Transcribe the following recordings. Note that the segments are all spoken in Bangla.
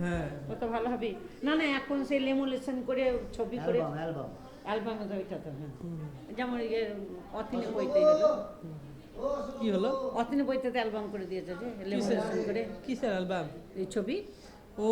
হ্যাঁ। কত ভালো হবে। না না এখন সেই লেমুলেশন করে ছবি করে অ্যালবাম অ্যালবাম। তো ওইটা তো হ্যাঁ। যেমন ইয়ে অথিনে বইতে হলো কি হলো? অথিনে বইতে অ্যালবাম করে দিয়েছে যে লেমুলেশন করে। কিসের অ্যালবাম? এই ছবি। ও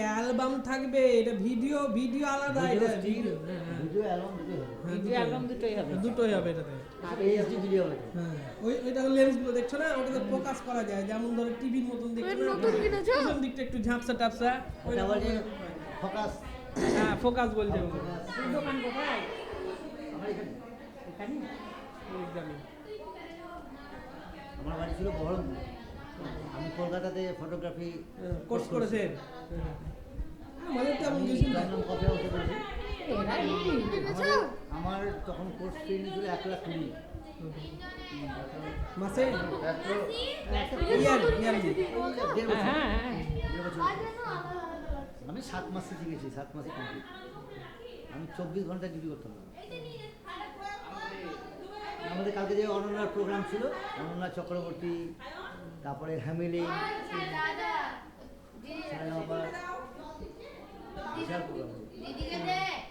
অ্যালবাম থাকবে এটা ভিডিও ভিডিও আলাদা এটা ভিডিও। হ্যাঁ, হ্যাঁ। ভিডিও অ্যালবাম দুটোই হবে। হ্যাঁ, ভিডিও অ্যালবাম দুটোই হবে দুটোই হবে এটাতে আর এইচডি ভিডিও হবে। হ্যাঁ ওই ওইটা লেন্সগুলো দেখছ না? ওটাতে ফোকাস করা যায়। যেমন ধরো টিভির মতন দেখছ না? নতুন কিনেছো? প্রথম দিকটা একটু ঝাপসা টাপসা ওটা বলে ফোকাস হ্যাঁ ফোকাস বলছে দোকান কোথায়? আমার এখানে। এখানে? আমার বাড়ি ছিল বহরমপুর। আমি কলকাতাতে ফটোগ্রাফি হ্যাঁ, কোর্স করেছেন। হ্যাঁ। আমাদের তো আমি কিছু না জয়নাম কফি হাউসে করেছি এরাই কিনেছো? আমাদের- আমার তখন কোর্স ফি নিয়েছিল এক লাখ কুড়ি। মাসে। আমি সাত মাসে শিখেছি সাত মাসে কমপ্লিট আমি চব্বিশ ঘণ্টা ডিউটি করতাম। আমাদের কালকে যে অনন্যার প্রোগ্রাম ছিল অনন্যা চক্রবর্তী তারপরে হ্যামিলি হয়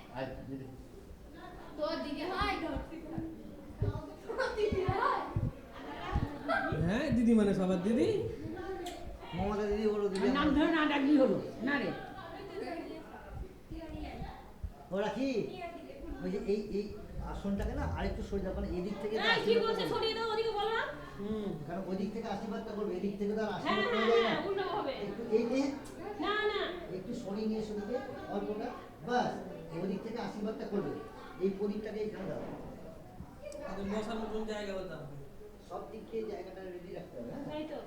হয় হ্যাঁ দিদি মানে সবার দিদি? মমতা দিদি বলো দিদি নাম ধরে না ডাকলি হলো? না রে। ওরা কি ওই যে এই এই আসনটাকে না আরেকটু সরে যাব মানে এদিক থেকে হ্যাঁ কি বলছে সরিয়ে দাও ওদিকে বলো না। হুম কারণ ওদিক থেকে আশীর্বাদটা করবে এদিক থেকে তো আর হ্যাঁ আশীর্বাদ হ্যাঁ করা যায় না। হ্যাঁ উল্টো হবে। একটু এই নে না না। একটু সরিয়ে নিয়ে শুনতে অল্পটা। বাস ওদিক থেকে আশীর্বাদটা করবে। এই প্রদীপটাকে এখানে দাও। মশার মতন জায়গা বলতাম সব দিক থেকে জায়গাটা রেডি রাখতে হবে হ্যাঁ এই তো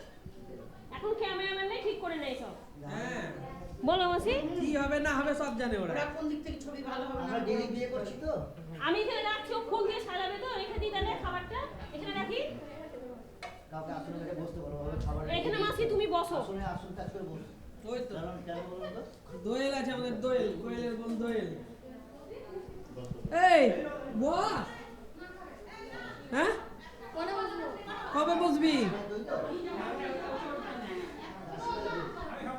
এখন ক্যামেরাম্যান নেই ঠিক করে নেই সব হ্যাঁ বলো মাসি। কি হবে না হবে সব জানে ওরা। ওরা কোন দিক থেকে ছবি ভালো হবে আমরা ডেলি বিয়ে করছি তো। আমি এখানে রাখছি ও ফোন দিয়ে সাজাবে তো রেখে দিই তাহলে খাবারটা। এখানে রাখি। কাউকে রেখে বসতে ভাবে খাবার এখানে মাসি তুমি বসো। আসনে আসন টাচ করে বসো ওই তো। কারণ কেন বলুন তো? দোয়েল আছে আমাদের দোয়েল। কোয়েলের বোন দোয়েল। এই বস। হ্যাঁ? কবে বসবি?